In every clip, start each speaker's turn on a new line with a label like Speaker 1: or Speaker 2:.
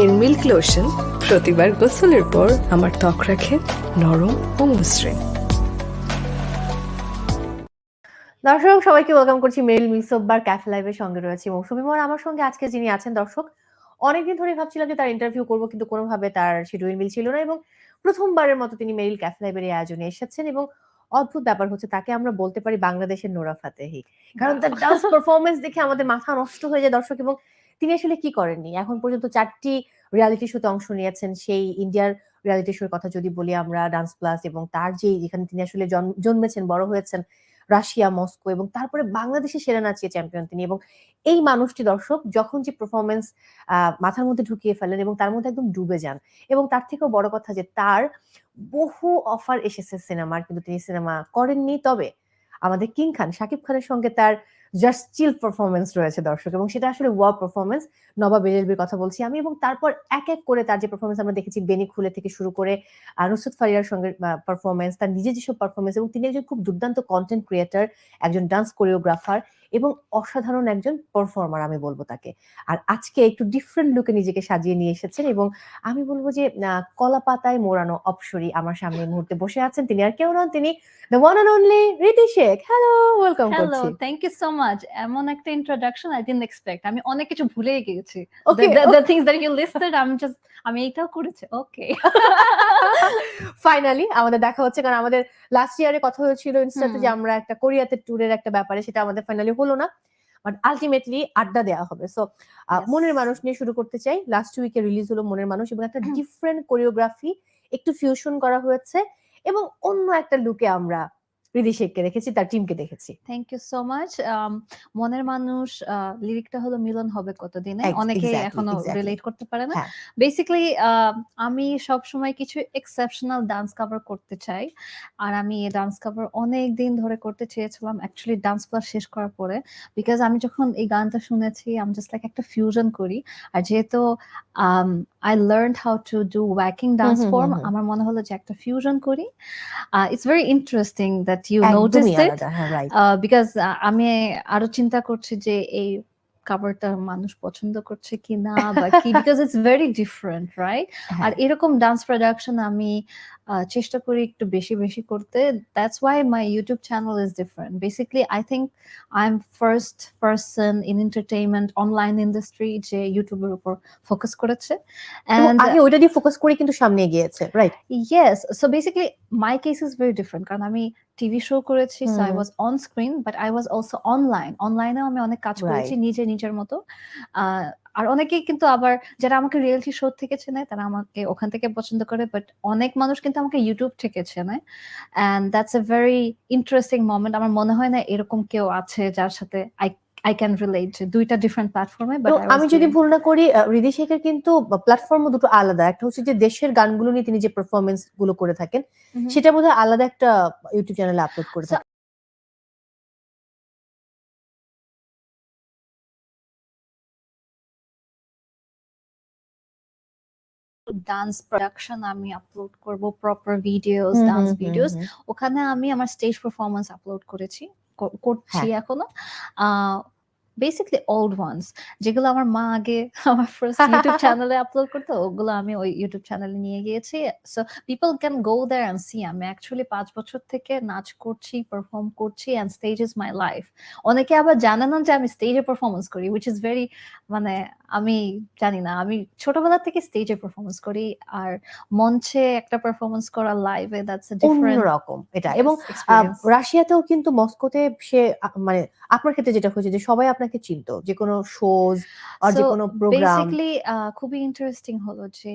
Speaker 1: এর milk lotion প্রতিবার গোসলের পর আমার ত্বক রাখে নরম ও মসৃণ
Speaker 2: দর্শক, সবাইকে ওয়েলকাম করছি মেরিল মিক্সোবার ক্যাফে লাইভের সঙ্গে রয়েছে মৌসুমি মোহন আমার সঙ্গে আজকে যিনি আছেন দর্শক, অনেকদিন ধরে ভাবছিলাম যে তার ইন্টারভিউ করব, কিন্তু কোনোভাবে তার শিডিউল মিল ছিল না এবং প্রথমবারের মতো তিনি মেরিল ক্যাফে লাইভের এই আয়োজনে এসেছেন এবং অদ্ভুত ব্যাপার হচ্ছে তাকে আমরা বলতে পারি বাংলাদেশের নোরা ফাতেহি। কারণ তার ডান্স পারফরমেন্স দেখে আমাদের মাথা নষ্ট হয়ে যায় দর্শক এবং তিনি আসলে কি করেননি? এখন পর্যন্ত চারটি রিয়ালিটি শোতে অংশ নিয়েছেন। সেই ইন্ডিয়ার রিয়ালিটি শোর কথা যদি বলি আমরা ডান্স প্লাস এবং তার যে যেখানে তিনি আসলে জন্মেছেন বড় হয়েছেন রাশিয়া, মস্কো এবং তারপরে বাংলাদেশে সেরা নাচিয়ে চ্যাম্পিয়ন তিনি এবং এই মানুষটি দর্শক যখন যে পারফরমেন্স মাথার মধ্যে ঢুকিয়ে ফেলেন এবং তার মধ্যে একদম ডুবে যান এবং তার থেকেও বড় কথা যে তার বহু অফার এসেছে সিনেমার কিন্তু তিনি সিনেমা করেননি। তবে আমাদের কিং খান সাকিব খানের সঙ্গে তার জাস্ট চিল পারফরমেন্স রয়েছে দর্শক, এবং সেটা আসলে ওয়াও পারফরমেন্স নবাব এলএলবির কথা বলছি আমি, এবং তারপর এক এক করে তার যে পারফরমেন্স আমরা দেখেছি, বেনি খুলে থেকে শুরু করে নুসরত ফারিয়ার সঙ্গে পারফরমেন্স তার নিজে যেসব পারফরমেন্স এবং তিনি একজন খুব দুর্দান্ত কন্টেন্ট ক্রিয়েটার একজন ডান্স কোরিওগ্রাফার এবং অসাধারণ একজন পারফর্মার আমি বলব তাকে। আর আজকে একটু ডিফারেন্ট লুকে নিজেকে সাজিয়ে নিয়ে এসেছেন এবং আমি বলব যে কলা পাতায় মোড়ানো অপসরী আমার সামনে এই মুহূর্তে বসে আছেন। তিনি আর কেউ নন তিনি the one and only Riti Sheikh. Hello welcome
Speaker 3: hello thank you so much এমন একটা ইন্ট্রোডাকশন আই ডিডন্ট এক্সপেক্ট আমি অনেক কিছু ভুলেই গিয়েছি।
Speaker 2: Okay,
Speaker 3: the things that you listed আমি জাস্ট আমি এইটাও করেছি ওকে
Speaker 2: ফাইনালি আমাদের দেখা হচ্ছে কারণ আমাদের লাস্ট ইয়ারে কথা হয়েছিল ইনস্টাতে যে আমরা একটা কোরিয়াতে ট্যুরের একটা ব্যাপারে সেটা আমাদের ফাইনালি হলো না বাট আলটিমেটলি আড্ডা দেওয়া হবে সো. মনের মানুষ নিয়ে শুরু করতে চাই লাস্ট উইকে রিলিজ হলো মনের মানুষ এবং একটা ডিফারেন্ট কোরিওগ্রাফি একটু ফিউশন করা হয়েছে এবং অন্য একটা লুকে আমরা রিদি শেখকে দেখেছি তার টিমকে দেখেছি।
Speaker 3: Thank you so much Um, মনের মানুষ লিরিকটা হলো মিলন হবে কতদিনে? অনেকে
Speaker 2: এখনও
Speaker 3: রিলেট করতে পারে না। বেসিক্যালি আমি সব সময় কিছু এক্সেপশনাল ডান্স কভার করতে চাই। আর আমি এই ডান্স কভার অনেক দিন ধরে করতে চেয়েছিলাম। অ্যাকচুয়ালি ডান্স ক্লাস শেষ করার পরে। বিকজ আমি যখন এই গানটা শুনেছি আমি জাস্ট লাইক একটা ফিউশন করি। আর যেহেতু I learn how to do waacking dance form. আমার মনে হলো যে একটা ফিউশন করি। It's very interesting that you notice it because আমি আরও চিন্তা করছি যে এই কাভারটা মানুষ পছন্দ করছে কি না বা কি because it's very different right আর এরকম ডান্স প্রোডাকশন আমি আহ, চেষ্টা করি একটু বেশি বেশি করতে। That's why my YouTube channel is different basically I think I am first person in entertainment online industry যে ইউটিউবের উপর ফোকাস করেছে।
Speaker 2: আগে ওইটা দিয়ে ফোকাস করে কিন্তু সামনে গিয়েছে right
Speaker 3: yes So basically, my case is very different. কারণ আমি টিভি শো করেছি so I was on screen but I was also online অনলাইনেও আমি অনেক কাজ করেছি নিজে নিজের মতো। আহ, আর অনেকেই কিন্তু আবার যারা আমাকে রিয়েলিটি শো থেকে চেনে তারা আমাকে ওখান থেকে পছন্দ করে বাট অনেক মানুষ কিন্তু আমাকে ইউটিউব থেকে চেনে। And that's a very interesting moment আমার মনে হয় না এরকম কেউ আছে যার সাথে আই আই ক্যান রিলেট দুইটা ডিফারেন্ট প্ল্যাটফর্মে
Speaker 2: আমি যদি ভুল না করি হৃদি শেখের কিন্তু প্ল্যাটফর্ম দুটো আলাদা। একটা হচ্ছে যে দেশের গানগুলো নিয়ে তিনি যে পারফরমেন্সগুলো করে থাকেন সেটা বোধহয় আলাদা একটা ইউটিউব চ্যানেলে আপলোড করে থাকেন।
Speaker 3: ডান্স প্রোডাকশন আমি আপলোড করব প্রপার ভিডিওস ডান্স ভিডিওস ওখানে আমি আমার স্টেজ পারফরমেন্স আপলোড করেছি করছি
Speaker 2: হ্যাঁ।
Speaker 3: এখনও। বেসিকলি ওল্ড ওয়ান্স যেগুলো আমার মা আগে আমার ফার্স্ট ইউটিউব চ্যানেলে আপলোড করতো ওগুলো আমি ওই ইউটিউব চ্যানেলে নিয়ে গিয়েছি। So people can go there and see আমি অ্যাকচুয়ালি পাঁচ বছর থেকে নাচ করছি পারফর্ম করছি and stage is my life অনেকে আবার জানে না যে আমি স্টেজে পারফরমেন্স করি উইচ ইজ ভেরি মানে আমি জানি না। আমি ছোটবেলা থেকে স্টেজে পারফরমেন্স করি আর মঞ্চে একটা পারফরমেন্স করা লাইভে দ্যাটস এ ডিফারেন্ট
Speaker 2: অন্যরকম এটা। এবং রাশিয়াতেও কিন্তু মস্কোতে সে মানে আপনার ক্ষেত্রে যেটা হয়েছে যে সবাই আপনাকে চিনত? যে কোনো শোজ আর যে কোনো প্রোগ্রাম
Speaker 3: বেসিক্যালি খুবই ইন্টারেস্টিং হলো যে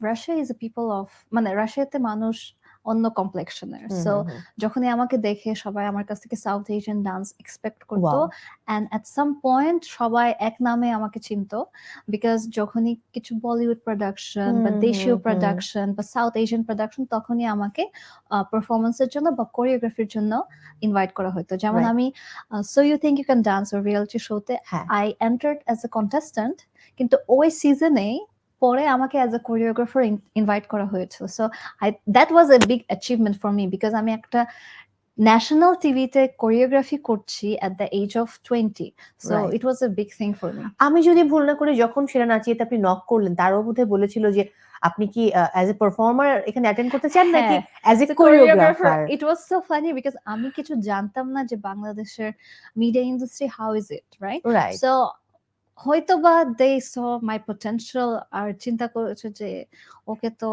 Speaker 3: Russia is a people of মানে রাশিয়াতে মানুষ অন্য কমপ্লেকশনের সো যখনই আমাকে দেখে সবাই আমার কাছ থেকে সাউথ এশিয়ান ডান্স এক্সপেক্ট করতো অ্যান্ড অ্যাট সাম পয়েন্ট সবাই এক নামে আমাকে চিনতো বিকজ যখনই কিছু বলিউড প্রোডাকশন বা দেশীয়। প্রোডাকশন বা সাউথ এশিয়ান প্রোডাকশন তখনই আমাকে পারফরমেন্সের জন্য বা কোরিওগ্রাফির জন্য ইনভাইট করা হতো যেমন আমি so you think you can dance reality শোতে I entered as a contestant কিন্তু ওই সিজনেই পরে আমাকে অ্যাজ এ কোরিওগ্রাফার ইনভাইট করা হয়েছিল। So I that was a big achievement for me because আমি একটা ন্যাশনাল টিভিতে কোরিওগ্রাফি করছি at the age of twenty so it was a big thing for me
Speaker 2: আমি যদি ভুল না করি যখন সেরা নাচিয়েতে আপনি নক করলেন তারও বোধহয় বলেছিল যে আপনি কি অ্যাজ এ পারফর্মার এখানে অ্যাটেন্ড করতে চান নাকি
Speaker 3: হ্যাঁ,
Speaker 2: as a choreographer
Speaker 3: it was so funny because আমি কিছু জানতাম না যে বাংলাদেশের media industry how is it right so হয়তো বা দে স মাই পোটেনশিয়াল আর চিন্তা করেছে যে ওকে তো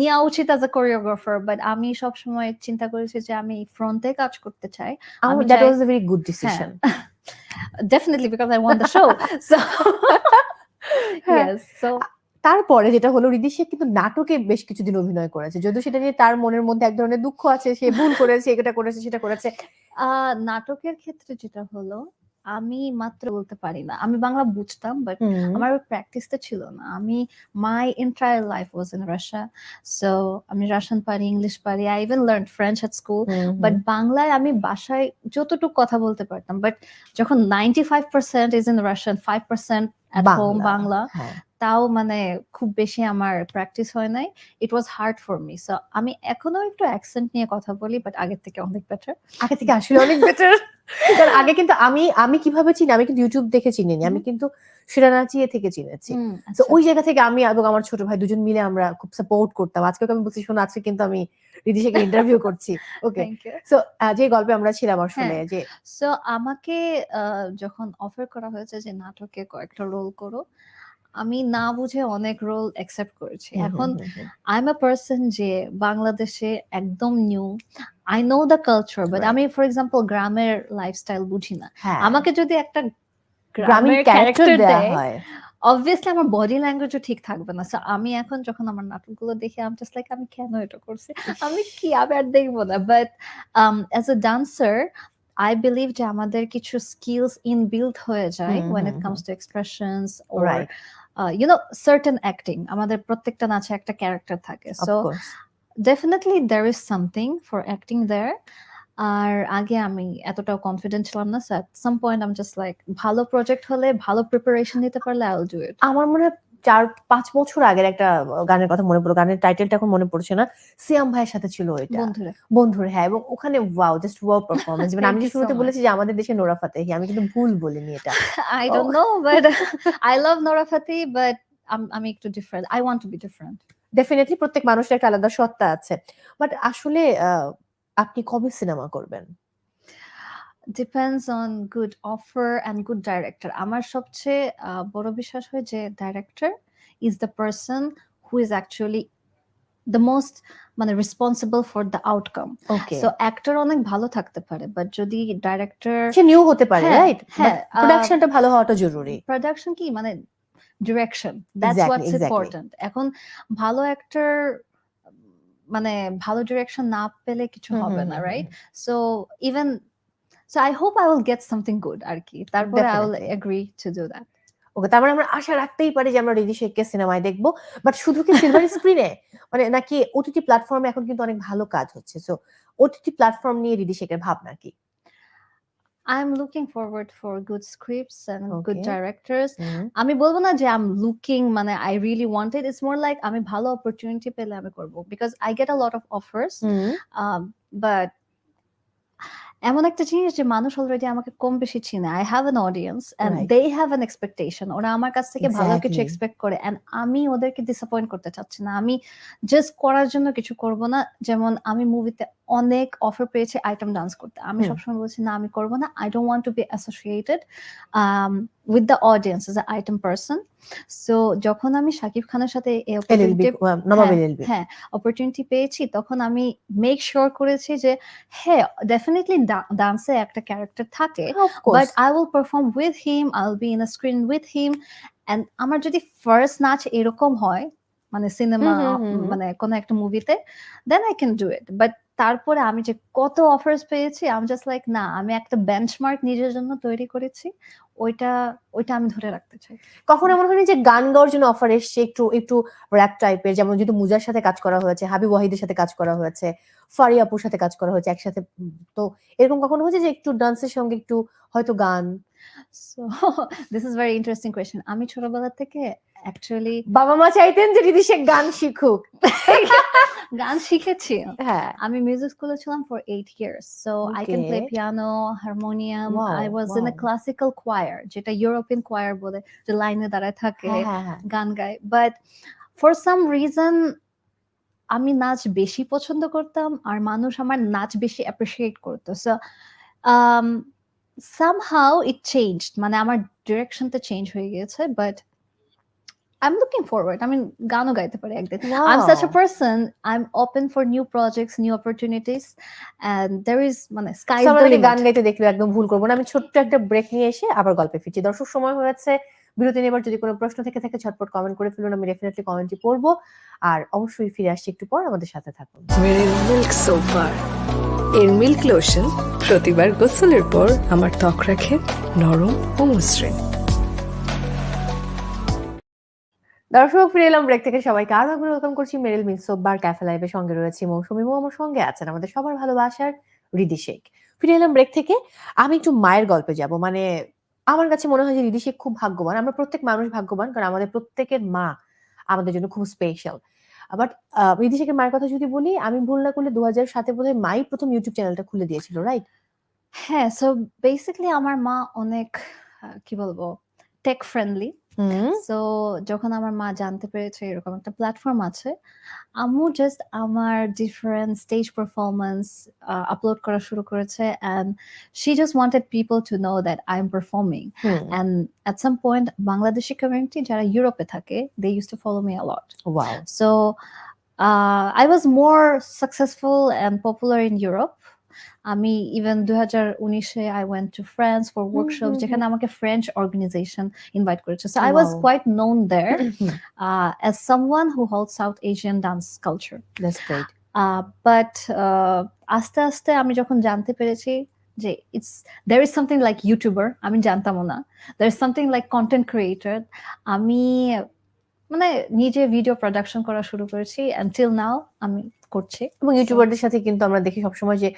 Speaker 3: নেওয়া উচিত অ্যাজ এ কোরিওগ্রাফার বাট আমি সব সময় চিন্তা করেছি যে আমি ফ্রন্টে কাজ করতে চাই।
Speaker 2: That was a very good decision
Speaker 3: definitely because I want the show so. Yes so
Speaker 2: তারপরে যেটা হলো রিদি সে কিন্তু নাটকে বেশ কিছুদিন অভিনয় করেছে। যদিও সেটা নিয়ে তার মনের মধ্যে এক ধরনের দুঃখ আছে সে ভুল করেছে এটা করেছে সেটা করেছে।
Speaker 3: আহ, নাটকের ক্ষেত্রে যেটা হলো আমি মাত্র বলতে পারি না। আমি বাংলা বুঝতাম বাট আমার প্র্যাকটিস তো ছিল না। আমি my entire life was in Russia so আমি রাশিয়ান পারি ইংলিশ পারি I even learn French at school but বাংলায় আমি বাসায় যতটুকু কথা বলতে পারতাম বাট যখন ninety five percent is in Russian five percent Bangla
Speaker 2: হ্যাঁ।
Speaker 3: তাও মানে খুব বেশি আমার প্র্যাকটিস হয় নাই। It was hard for me so আমি এখনও একটু অ্যাকসেন্ট নিয়ে কথা বলি বাট আগের থেকে অনেক বেটার
Speaker 2: আগে থেকে আসলে অনেক বেটার কারণ আগে কিন্তু আমি আমি কীভাবে চিনি? আমি কিন্তু ইউটিউব দেখে চিনিনি। আমি কিন্তু সেরা নাচিয়ে থেকে চিনেছি। তো ওই জায়গা থেকে আমি এবং আমার ছোট ভাই দুজন মিলে আমরা খুব সাপোর্ট করতাম। আজকে আমি বলছি শোনো আজকে কিন্তু আমি রিদিশাকে ইন্টারভিউ করছি। ওকে সো যে গল্পে আমরা ছিলাম আসলে
Speaker 3: হ্যাঁ।
Speaker 2: যে
Speaker 3: সো আমাকে আহ, যখন অফার করা হয়েছে যে নাটকে কয়েকটা রোল করো। আমি না বুঝে অনেক রোল অ্যাকসেপ্ট করেছি। এখন। আই এম আ পার্সন যে বাংলাদেশে একদম new I know the culture but আমি ফর এক্সাম্পল গ্রামের লাইফস্টাইল বুঝি না।
Speaker 2: হ্যাঁ।
Speaker 3: আমাকে যদি একটা গ্রামের
Speaker 2: ক্যারেক্টার
Speaker 3: দেয়
Speaker 2: হয়।
Speaker 3: অবভিয়াসলি আমার বডি ল্যাঙ্গুয়েজও ঠিক থাকবে না। সো আমি এখন যখন আমার নাটকগুলো দেখি আমি জাস্ট লাইক আমি কেন এটা করছি? আমি কি? আবার দেখব না। But as a dancer I believe যে আমাদের কিছু স্কিলস ইনবিল্ড হয়ে যায় when it comes to expressions or you know certain acting আমাদের প্রত্যেকটা নাচে একটা ক্যারেক্টার থাকে। So definitely there is something for acting there আর আগে আমি এতটাও কনফিডেন্ট ছিলাম না so at some point I'm just like ভালো প্রজেক্ট হলে ভালো প্রিপারেশন নিতে পারলে আই উইল ডু ইট
Speaker 2: আমার মনে হয় চার পাঁচ বছর আগের একটা গানের কথা মনে পড়ল। গানের টাইটেলটা এখন মনে পড়ছে না। সিয়াম ভাইয়ের সাথে ছিল এটা।
Speaker 3: বন্ধুরা।
Speaker 2: হ্যাঁ এবং ওখানে ওয়াও জাস্ট ওয়াও পারফরমেন্স মানে আমি যে শুরুতে বলেছি যে আমাদের দেশে নোরা ফাতেহি আমি কিন্তু ভুল বলিনি এটা।
Speaker 3: I
Speaker 2: Oh.
Speaker 3: don't but love Nora Fateh, but I'm I'm একটু different I want to be different.
Speaker 2: Definitely প্রত্যেক মানুষের একটা আলাদা সত্তা আছে। বাট আসলে আপনি কবে সিনেমা করবেন?
Speaker 3: Depends on good offer and good director. আমার সবচেয়ে বড় বিশ্বাস হয় যে director is the person who is actually the most মানে responsible for the outcome.
Speaker 2: Okay
Speaker 3: So actor অনেক ভালো থাকতে পারে, but যদি ডাইরেক্টর
Speaker 2: সে নিউ হতে পারে
Speaker 3: হ্যাঁ,
Speaker 2: রাইট
Speaker 3: হ্যাঁ,
Speaker 2: প্রোডাকশনটা ভালো হওয়াটা জরুরি।
Speaker 3: প্রোডাকশন কি? মানে ডিরেকশন দ্যাটস হোয়াটস. ইম্পর্টেন্ট এখন ভালো অ্যাক্টর মানে ভালো ডিরেকশন না পেলে কিছু হবে না right so even so I hope I will get something good আর কি তারপরে I will. Agree to do that
Speaker 2: okay তার মানে আমরা আশা রাখতেই পারি যে আমরা রিদি শেখকে সিনেমায় দেখব। বাট শুধু কি সিলভার স্ক্রিনে মানে নাকি ওটিটি প্ল্যাটফর্মে এখন কিন্তু অনেক ভালো কাজ হচ্ছে। সো ওটিটি প্ল্যাটফর্ম নিয়ে রিদি শেখের ভাবনা কি?
Speaker 3: Looking forward for good scripts and good
Speaker 2: Okay.
Speaker 3: Directors
Speaker 2: হুম,
Speaker 3: আমি বলব না যে এম লুকিং মানে I really wanted it's more like আমি ভালো অপরচুনিটি পেলে আমি করব। Because I get a lot of offers
Speaker 2: hmm,
Speaker 3: but এমন একটা জিনিস যে মানুষ অলরেডি আমাকে কম বেশি চিনে। I have an audience and. They have an expectation ওরা আমার কাছ থেকে ভালো কিছু এক্সপেক্ট করে এন্ড আমি ওদেরকে ডিসঅ্যাপয়েন্ট করতে চাচ্ছি না। আমি জাস্ট করার জন্য কিছু করব না। যেমন আমি মুভিতে অনেক অফার পেয়েছি আইটেম ডান্স করতে। আমি সবসময় বলছি না আমি করব না। I don't want to be associated with the audience as item person so যখন আমি শাকিব খানের সাথে হ্যাঁ, হ্যাঁ অপরচুনিটি পেয়েছি তখন আমি মেক শিওর করেছি যে হ্যাঁ ডেফিনেটলি ডান্সে একটা ক্যারেক্টার থাকে but I will perform with him I will be in a screen with him and আমার যদি ফার্স্ট নাচ এরকম হয় মানে সিনেমা। মানে কোনো একটা মুভিতে then I can do it but তারপরে আমি যে কত অফার্স পেয়েছি আমি জাস্ট লাইক না, আমি একটা বেঞ্চমার্ক নিজের জন্য তৈরি করেছি, ওইটা ওইটা আমি ধরে রাখতে চাই।
Speaker 2: কখন এমন হয়নি যে গান গাওয়ার জন্য অফার এসছে, একটু একটু র্যাপ টাইপের যেমন যেহেতু মুজার সাথে কাজ করা হয়েছে হাবিব ওয়াহিদের সাথে কাজ করা হয়েছে, ফারি আপুর সাথে কাজ করা হয়েছে একসাথে তো এরকম কখনো হয়েছে যে একটু ডান্সের সঙ্গে একটু হয়তো গান
Speaker 3: so this is very interesting question আমি ছোটবেলা থেকে অ্যাকচুয়ালি
Speaker 2: বাবা মা চাইতেন যে রিদি শেখ গান শিখুক।
Speaker 3: গান শিখেছি।
Speaker 2: হ্যাঁ।
Speaker 3: আমি মিউজিক স্কুলে ছিলাম for eight years so I can play piano harmonium I was in a classical choir যেটা ইউরোপিয়ান কোয়ার বলে যে লাইনে দাঁড়ায় থাকে
Speaker 2: হ্যাঁ হ্যাঁ হ্যাঁ।
Speaker 3: গান গায়। বাট ফর সাম রিজন আমি নাচ বেশি পছন্দ করতাম আর মানুষ আমার নাচ বেশি অ্যাপ্রিসিয়েট করতো। সো সামহাউ it চেঞ্জ মানে আমার ডিরেকশনটা চেঞ্জ হয়ে গেছে but I am looking forward mean, গানও গাইতে পারি একদিন। I'm such a person. I'm open for new projects, new opportunities, and there is মানে sky is the
Speaker 2: তাকে গান গাইতে দেখলে একদম ভুল করব না। আমি ছোট্ট একটা ব্রেক নিয়ে এসে আবার গল্পে ফিরছি। দর্শক সময় হয়েছে বিরতি নেবার যদি কোনো প্রশ্ন থেকে থাকে ঝটপট কমেন্ট করে ফেলুন আমি ডেফিনেটলি কমেন্টই পড়ব। আর অবশ্যই ফিরে আসছি একটু পর আমাদের সাথে থাকুন।
Speaker 1: মিল্ক সোপার এর মিল্ক লোশন প্রতিবার গোসলের পর আমার ত্বক রাখে নরম ও মসৃণ।
Speaker 2: দর্শক ফিরে এলাম ব্রেক থেকে। সবাইকে আরও একবার ওয়েলকাম করছি মেরিল মিক্স বার ক্যাফে লাইভের সঙ্গে রয়েছে মৌসুমী মৌ আমার সঙ্গে আছেন আমাদের সবার ভালোবাসার রিদি শেখ। ফিরে এলাম ব্রেক থেকে। আমি একটু মায়ের গল্পে যাব মানে আমার কাছে মনে হয় যে রিদিশে খুব ভাগ্যবান। আমরা প্রত্যেক মানুষ ভাগ্যবান, কারণ আমাদের প্রত্যেকের মা আমাদের জন্য খুব স্পেশাল বাট রিদি শেখের মায়ের কথা যদি বলি, আমি ভুল না করলে দু হাজার সাতে বোধহয় মাই প্রথম ইউটিউব চ্যানেলটা খুলে দিয়েছিল রাইট
Speaker 3: হ্যাঁ সো বেসিক্যালি আমার মা অনেক কি বলব টেক ফ্রেন্ডলি
Speaker 2: হুম।
Speaker 3: সো যখন আমার মা জানতে পেরেছে এরকম একটা প্ল্যাটফর্ম আছে আম্মু জাস্ট আমার ডিফারেন্ট স্টেজ পারফরমেন্স আপলোড করা শুরু করেছে and she just wanted people to know that I am performing
Speaker 2: hmm.
Speaker 3: And at some point Bangladeshi community যারা ইউরোপে থাকে they use to follow me a lot
Speaker 2: wow
Speaker 3: So uh, I was more successful and popular in Europe. আমি even দুই হাজার উনিশে I went to France for workshop যেখানে আমাকে French organisation invite করেছে। So I was. Quite known there as someone who hold South Asian dance culture but আস্তে আস্তে আমি যখন জানতে পেরেছি যে it's there is something like YouTuber আমি জানতামও না। There is something like content creator আমি মানে নিজে ভিডিও প্রোডাকশন করা শুরু করেছি। টিল নাও আমি করছি।
Speaker 2: এবং ইউটিউবারদের সাথে কিন্তু আমরা দেখি সবসময় যে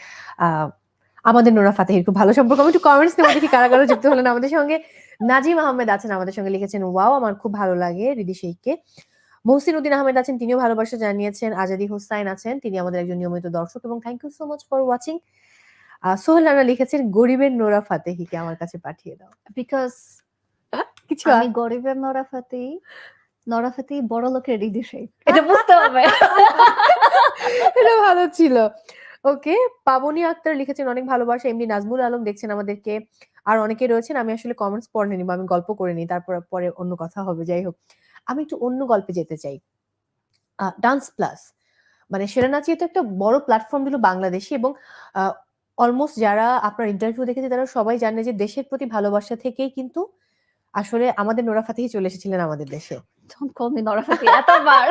Speaker 2: আমাদের নোরা ফাতেহির খুব ভালো সম্পর্ক। আমি একটু কমেন্টস নেব দেখি কারা কারা যুক্ত হলেন আমাদের সঙ্গে। নাজিম আহমেদ আছেন আমাদের সঙ্গে লিখেছেন ওয়াও আমার খুব ভালো লাগে রিদি শেখকে। মহসিন উদ্দিন আহমেদ আছেন তিনিও ভালোবাসা জানিয়েছেন। আজাদি হোসাইন আছেন তিনি আমাদের একজন নিয়মিত দর্শক। এবং thank you so much for watching Sohel Rana লিখেছেন গরিবের নোরা ফাতেহিকে আমার কাছে পাঠিয়ে দাও।
Speaker 3: বিকজ
Speaker 2: কিছু
Speaker 3: আমি গরিবের নরাফাতি নরাফাতি বড় লোকের রিদি শেখ। এটা বুঝতে হবে।
Speaker 2: এটা ভালো ছিল। ওকে, পাবনি আক্তার লিখেছেন, অনেক ভালোবাসা। এমনি নাজমুল আলম দেখছেন আমাদেরকে। আর অনেকে রয়েছেন, আমি আসলে কমেন্টস পড়ে নিব, আমি গল্প করে নিই, তারপর পরে অন্য কথা হবে। যাই হোক, আমি একটু অন্য গল্পে যেতে চাই। ডান্স প্লাস মানে সেরা নাচিয়ে তো একটা বড় প্ল্যাটফর্ম দিল বাংলাদেশে এবং অলমোস্ট যারা আপনার ইন্টারভিউ দেখেছে, তারা সবাই জানে যে দেশের প্রতি ভালোবাসা থেকেই কিন্তু আসলে আমাদের নোরা ফাতেহি চলে এসেছিলেন আমাদের দেশে।
Speaker 3: Don't call me নরাফাতি এতবার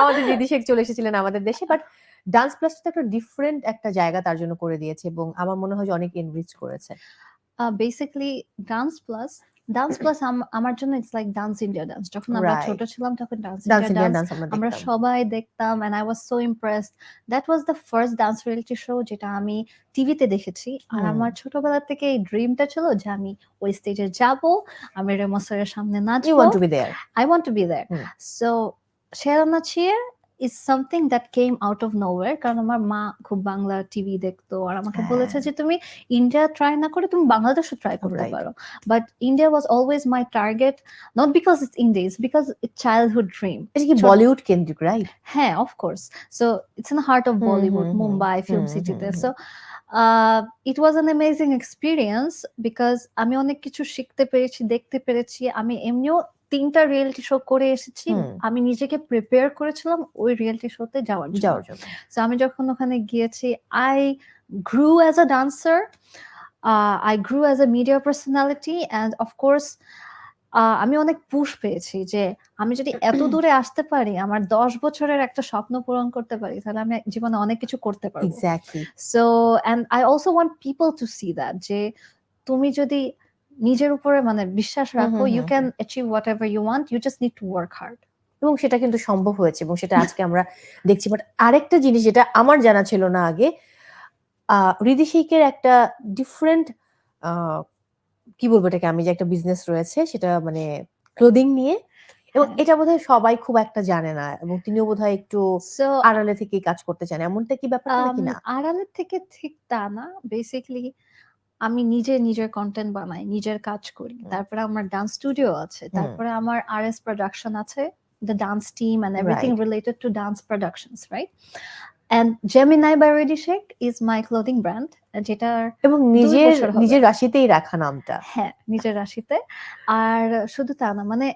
Speaker 2: আমাদের দিদি শেখ চলে এসেছিলেন আমাদের দেশে বাট ডান্স প্লাস তো একটা ডিফারেন্ট একটা জায়গা তার জন্য করে দিয়েছে এবং আমার মনে হয় যে অনেক এনরিচ করেছে।
Speaker 3: Basically dance plus dance plus আমার জন্য it's like dance India dance যখন আমরা ছোট ছিলাম তখন ডান্স ইন্ডিয়া ডান্স
Speaker 2: আমরা
Speaker 3: সবাই দেখতাম and I was so impressed that was the first dance reality show যেটা আমি টিভিতে দেখেছি। আর আমার ছোটবেলা থেকে এই ড্রিমটা ছিল যে আমি ওই স্টেজে যাব আমি রেমো স্যারের সামনে নাচবো।
Speaker 2: Want to be there
Speaker 3: to is something that came out of nowhere. কারণ আমার মা খুব বাংলা টিভি দেখতো আর আমাকে বলেছে
Speaker 2: হ্যাঁ।
Speaker 3: যে তুমি ইন্ডিয়া ট্রাই না করে তুমি বাংলাদেশও ট্রাই করতে পারো। But India was always my target not because it's India it's because it's childhood dream
Speaker 2: এটা কি বলিউড কেন্দ্রিক রাইট
Speaker 3: হ্যাঁ of course so it's in heart of Bollywood Mumbai film সিটিতে so it was an amazing experience because আমি অনেক কিছু শিখতে পেরেছি দেখতে পেরেছি। আমি এমনিও তিনটা রিয়েলিটি শো করে এসেছি। আমি নিজেকে প্রিপেয়ার করেছিলাম ওই রিয়েলিটি শোতে যাওয়ার
Speaker 2: যাওয়ার জন্য।
Speaker 3: তো আমি যখন ওখানে গিয়েছি I grew as a dancer I grew as a media personality and of course আমি অনেক পুশ পেয়েছি যে আমি যদি এত দূরে আসতে পারি আমার দশ বছরের একটা স্বপ্ন পূরণ করতে পারি তাহলে আমি জীবনে অনেক কিছু করতে পারব। So and I also want people to see that যে তুমি যদি নিজের উপরে মানে বিশ্বাস রাখো you can achieve whatever you want you just need to work hard
Speaker 2: এবং সেটা কিন্তু সম্ভব হয়েছে এবং সেটা আজকে আমরা দেখছি। বাট আরেকটা জিনিস যেটা আমার জানা ছিল না আগে শেখের একটা ডিফারেন্ট কি বলব এটাকে আমি যে একটা বিজনেস রয়েছে সেটা মানে ক্লোদিং নিয়ে। এবং
Speaker 3: হ্যাঁ।
Speaker 2: এটা বোধহয় সবাই খুব একটা জানে না এবং তিনিও বোধহয় একটু আড়ালে থেকেই কাজ করতে চান। এমনটা কি ব্যাপার নাকি না?
Speaker 3: আড়ালের থেকে ঠিক তা না। বেসিক্যালি আমি নিজে নিজের কন্টেন্ট বানাই নিজের কাজ করি। তারপরে আমার ডান্স স্টুডিও আছে তারপরে আমার আর এস প্রোডাকশন আছে the dance team and everything. Related to dance productions right and Gemini by Riddhi Sheikh is my clothing brand যেটার
Speaker 2: এবং নিজের। নিজের রাশিতেই রাখা নামটা।
Speaker 3: হ্যাঁ নিজের রাশিতে। আর শুধু তা না মানে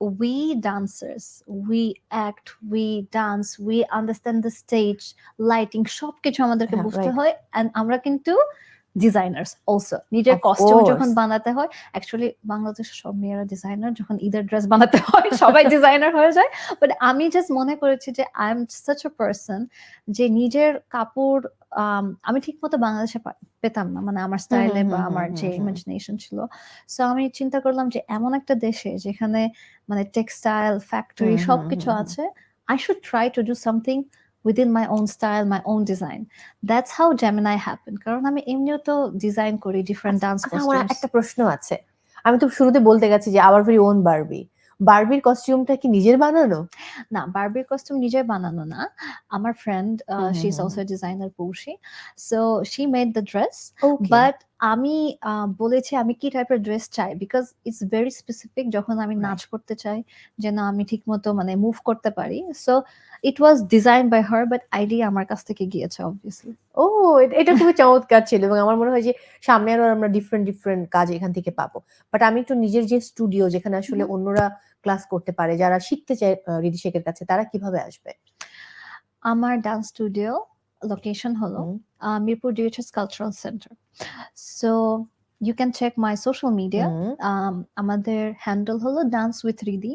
Speaker 3: we dancers we act we dance we understand the stage lighting সবকিছু আমাদেরকে
Speaker 2: হ্যাঁ,
Speaker 3: বুঝতে. হয়। এন্ড আমরা কিন্তু ডিজাইনার্স অলসো নিজের কস্টিউম যখন বানাতে হয় অ্যাকচুয়ালি বাংলাদেশের সব মেয়েরা ডিজাইনার যখন ঈদের ড্রেস বানাতে হয় সবাই ডিজাইনার হয়ে যায়। বাট আমি জাস্ট মনে করেছি যে I am such a person যে নিজের কাপড় আম, আমি ঠিক মতো বাংলাদেশে পেতাম না। মানে আমার স্টাইলে বা আমার যে। ইমাজিনেশন ছিল। সো আমি চিন্তা করলাম যে এমন একটা দেশে যেখানে মানে টেক্সটাইল ফ্যাক্টরি সবকিছু। আছে I should try to do something within my own style my own design that's how Gemini happen কারণ আমি এমনিও তো ডিজাইন করি ডিফারেন্ট ডান্স
Speaker 2: আমার একটা প্রশ্ন আছে। আমি তো শুরুতে বলতে গেছি যে আওয়ার ভেরি ওন বারবি বারবির কস্টিউমটা কি নিজের বানানো?
Speaker 3: না বারবির কস্টিউম নিজে বানানো না। আমার friend she is also designer Poushi so she made the dress
Speaker 2: Okay.
Speaker 3: But আমি বলেছি আমি কি টাইপের ড্রেস চাই? বিকজ ইটস ভেরি স্পেসিফিক যখন আমি নাচ করতে চাই যেন আমি ঠিক মতো মানে মুভ করতে পারি। So it was design by her but idea আমার কাছ থেকে গিয়েছে অবভিয়াসলি
Speaker 2: ও এটা খুবই চমৎকার ছিল এবং আমার মনে হয় যে সামনে আরও আমরা ডিফারেন্ট ডিফারেন্ট কাজ এখান থেকে পাবো। বাট আমি একটু নিজের যে স্টুডিও যেখানে আসলে অন্যরা ক্লাস করতে পারে যারা শিখতে চায় আহ, রিদি শেখের কাছে তারা কীভাবে আসবে?
Speaker 3: আমার ডান্স স্টুডিও লোকেশন হলো uh, Mirpur DOHS cultural centre so you can check my social media um, আমাদের হ্যান্ডেল হলো dance with Riddhi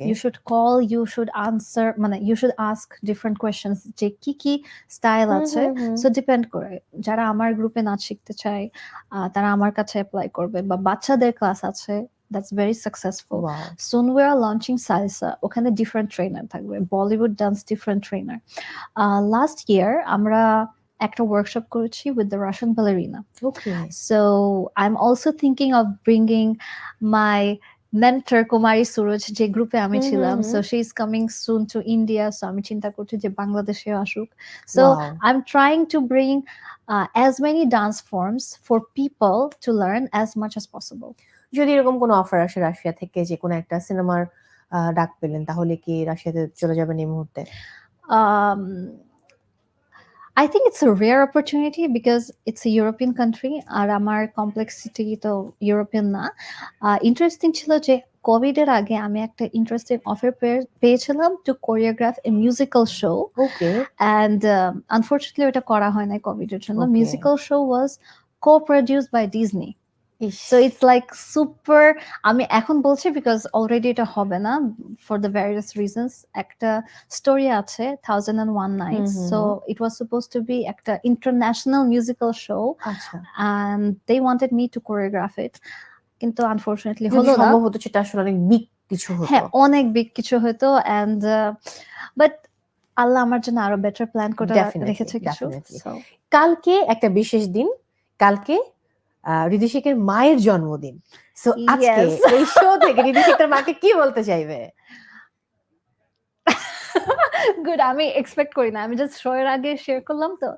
Speaker 3: you should call you should answer মানে you should ask different questions যে কি কি style আছে।
Speaker 2: হুম, হুম।
Speaker 3: So depend করে যারা আমার গ্রুপে নাচ শিখতে চায় তারা আমার কাছে অ্যাপ্লাই করবে বা বাচ্চাদের ক্লাস আছে that's very successful
Speaker 2: Wow.
Speaker 3: Soon we are launching salsa ওখানে ডিফারেন্ট ট্রেনার থাকবে Bollywood dance different trainer last year আমরা একটা ওয়ার্কশপ করেছি with the Russian ballerina
Speaker 2: Okay.
Speaker 3: So I'm also thinking of bringing my mentor Kumari Suraj যে গ্রুপে আমি
Speaker 2: হুম,
Speaker 3: ছিলাম
Speaker 2: হুম,
Speaker 3: so
Speaker 2: hmm.
Speaker 3: She is coming soon to India so আমি চিন্তা করছি যে বাংলাদেশে আসুক so
Speaker 2: Wow.
Speaker 3: I'm trying to bring uh, as many dance forms for people to learn as much as possible.
Speaker 2: যদি এরকম কোনো অফার আসে রাশিয়া থেকে যে কোনো একটা সিনেমার ডাক পেলেন তাহলে কি রাশিয়াতে চলে যাবেন এই মুহূর্তে?
Speaker 3: I think it's a rare opportunity because it's a European country আর আমার কমপ্লেক্সিটি তো ইউরোপিয়ান না। ইন্টারেস্টিং ছিল যে কোভিড এর আগে আমি একটা ইন্টারেস্টিং অফার পেয়েছিলাম to choreograph a musical show
Speaker 2: okay
Speaker 3: and unfortunately ওটা করা হয় না কোভিড এর জন্য। Musical show was co produced by Disney so it's like super আমি এখন বলছি বিকজ অলরেডি এটা হবে না ফর দ্য ভ্যারিয়াস রিজনস একটা স্টোরি আছে thousand and one night so it was suppose to be একটা international musical show and they wanted me to choreograph it কিন্তু আনফর্চুনেটলি হলো না।
Speaker 2: সেটা আসলে অনেক বিগ কিছু হতো।
Speaker 3: হ্যাঁ অনেক বিগ কিছু হতো অ্যান্ড বাট আল্লাহ আমার জন্য আরও বেটার প্ল্যান করে রেখেছে কিছু।
Speaker 2: কালকে একটা বিশেষ দিন কালকে রিদি মায়ের জন্মদিন। সো আজকে এই শো থেকে তার মাকে কি বলতে চাইবে?
Speaker 3: গুড আমি এক্সপেক্ট করি না। আমি জাস্ট শো এর আগে শেয়ার করলাম তো।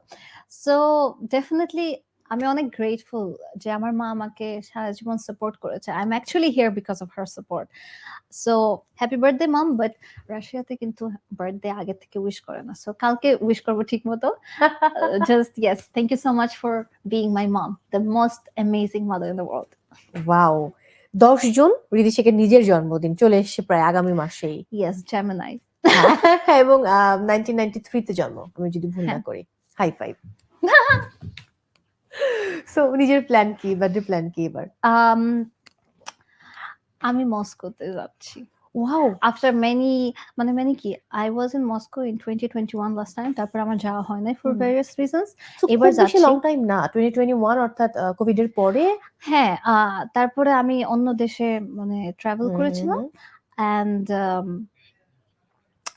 Speaker 3: সো ডেফিনেটলি আমি অনেক গ্রেটফুল যে আমার মা আমাকে সারা জীবন সাপোর্ট করেছে। I am actually here because of her support so happy birthday mum but রাশিয়াতে কিন্তু বার্থডে আগে থেকে উইশ করে না। সো কালকে উইশ করব ঠিক মতো। Just yes thank you so much for being my mum the most amazing mother in the world
Speaker 2: wow দশ জুন রিদি শেখের নিজের জন্মদিন চলে এসেছে প্রায় আগামী মাসেই।
Speaker 3: ইয়েস জেমিনাই
Speaker 2: এবং নাইনটিন নাইনটি থ্রিতে জন্ম আমি যদি ভুল না
Speaker 3: হ্যাঁ।
Speaker 2: করি। হাই ফাইভ সো নিজের প্ল্যান কি বার্থডে প্ল্যান কি এবার?
Speaker 3: Um, আমি মস্কোতে যাচ্ছি।
Speaker 2: ওয়াও
Speaker 3: after many মানে মানে কি I was in Moscow in 2021 last time তারপর আমার যাওয়া হয় নাই for
Speaker 2: হুম।
Speaker 3: various reasons
Speaker 2: এবার
Speaker 3: যাচ্ছি।
Speaker 2: লং টাইম না টোয়েন্টি টোয়েন্টি ওয়ান অর্থাৎ কোভিড এর পরে?
Speaker 3: হ্যাঁ তারপরে আমি অন্য দেশে মানে ট্রাভেল করেছিলাম। um,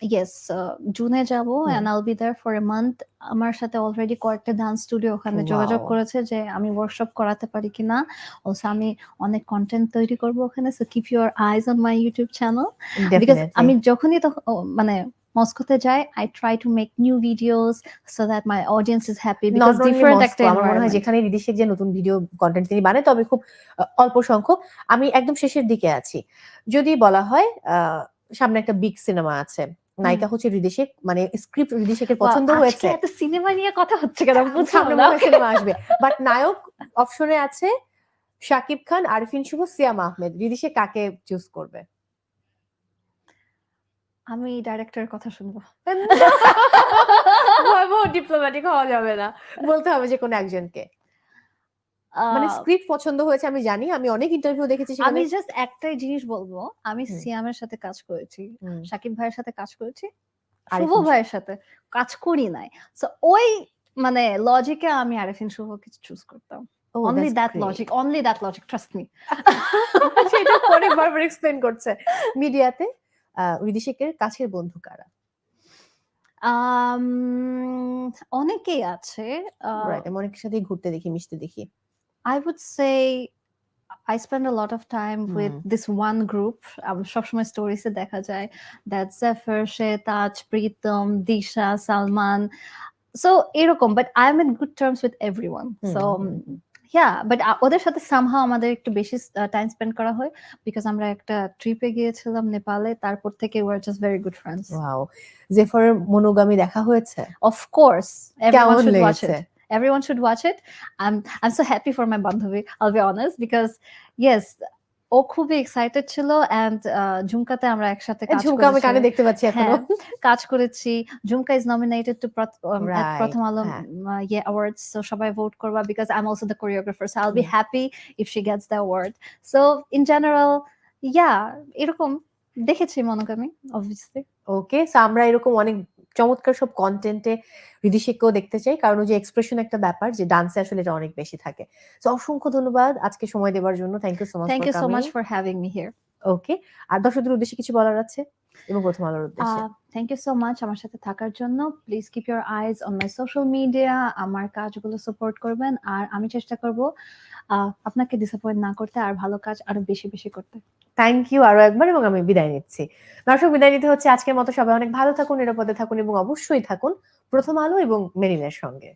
Speaker 3: ইয়েস জুনে যাব। And I'll be there for a month আমার সাথে অলরেডি কয়েকটা ডান্স স্টুডিও ওখানে যোগাযোগ করেছে যে আমি ওয়ার্কশপ করাতে পারি কিনা। অলসো আমি অনেক কন্টেন্ট তৈরি করব ওখানে so keep your eyes on my YouTube channel because আমি যখনই তখন মানে মস্কোতে যাই I try to make new videos so that my audience is happy because different একটা
Speaker 2: আমার মনে হয় যেখানে রিদিশে যে নতুন ভিডিও কন্টেন্ট তিনি বানায় তবে খুব অল্প সংখ্যক। আমি একদম শেষের দিকে আছি। যদি বলা হয় আহ, সামনে একটা বিগ সিনেমা আছে। নায়িকা হচ্ছে রিদি শেখ মানে স্ক্রিপ্ট রিদি শেখের পছন্দ হয়েছে।
Speaker 3: এত সিনেমা নিয়ে কথা হচ্ছে কেন? বুঝলাম না।
Speaker 2: সিনেমা আসবে। বাট নায়ক অপশনে আছে শাকিব খান আরফিন শুভ সিয়াম আহমেদ। রিদি শেখ কাকে চুজ করবে?
Speaker 3: আমি ডাইরেক্টরের কথা শুনব।
Speaker 2: ডিপ্লোম্যাটিক হওয়া যাবে না। বলতে হবে যে কোনো একজনকে। মানে স্ক্রিপ্ট পছন্দ হয়েছে আমি জানি আমি অনেক ইন্টারভিউ দেখেছি
Speaker 3: আমি জাস্ট একটাই জিনিস বলব আমি সিয়ামের সাথে কাজ করেছি সাকিব ভাইয়ের সাথে কাজ করেছি শুভ। ভাইয়ের সাথে কাজ করি নাই। সো ওই মানে লজিকে আমি আরিফিন শুভকে চুজ করতাম। Only that. Logic only that logic trust me
Speaker 2: সেটা অনেক বারবার এক্সপ্লেন করছে। মিডিয়াতে রিদি শেখের কাছের বন্ধু কারা?
Speaker 3: অনেকেই আছে
Speaker 2: অনেকের সাথে ঘুরতে দেখি মিশতে দেখি।
Speaker 3: I would say I spend a lot of time with
Speaker 2: hmm.
Speaker 3: this one group. Um, সবসময় স্টোরিসে দেখা যায়। দ্যাট জাফর শেতাজ প্রীতম দিশা সালমান সো এরকম but I am in good terms with everyone so yeah but ওদের সাথে সামহাও আমাদের একটু বেশি টাইম স্পেন্ড করা হয়। বিকজ আমরা একটা ট্রিপে গিয়েছিলাম নেপালে তারপর থেকে we're just very good friends
Speaker 2: wow জেফারের monogamy দেখা হয়েছে?
Speaker 3: অফ কোর্স should watch
Speaker 2: লেগেছে?
Speaker 3: it. Everyone should watch it. I'm i'm so happy for my bandhavi i'll be honest because yes ও খুবই এক্সাইটেড ছিল এন্ড ঝুমকাতে আমরা একসাথে কাজ
Speaker 2: ঝুমকা আমি কানে দেখতে পাচ্ছি এখনও।
Speaker 3: হ্যাঁ, কাজ করেছি। ঝুমকা is nominated two Prothom Alo. ইয়ে অ্যাওয়ার্ডস সো সবাই ভোট করবা because I am also the choreographer so I'll be
Speaker 2: hmm.
Speaker 3: Happy if she gets the award so in general yeah এরকম দেখেছি মনোগামী অবভিয়াসলি
Speaker 2: ওকে সো আমরা এরকম অনেক চমৎকার সব কন্টেন্টে রিদি শেখকেও দেখতে চাই। কারণ ওই যে এক্সপ্রেশন একটা ব্যাপার যে ডান্সে আসলে এটা অনেক বেশি থাকে। তো অসংখ্য ধন্যবাদ আজকে সময় দেওয়ার জন্য। Thank you so much
Speaker 3: thank you so much for having me here
Speaker 2: okay আর দর্শকদের উদ্দেশ্যে কিছু বলার আছে? এবং প্রথম আলোর উদ্দেশ্যে।
Speaker 3: থ্যাংক ইউ সো মাচ আমার সাথে থাকার জন্য। Please keep your eyes on my social media আমার কাজগুলো সাপোর্ট করবেন। আর আমি চেষ্টা করব আপনাকে ডিসঅ্যাপয়েন্ট না করতে আর ভালো কাজ আরও বেশি বেশি করতে।
Speaker 2: থ্যাংক ইউ আরও একবার এবং আমি বিদায় নিচ্ছি। দর্শক, বিদায় নিতে হচ্ছে আজকের মতো। সবাই অনেক ভালো থাকুন, নিরাপদে থাকুন এবং অবশ্যই থাকুন প্রথম আলো এবং মেরিনের সঙ্গে।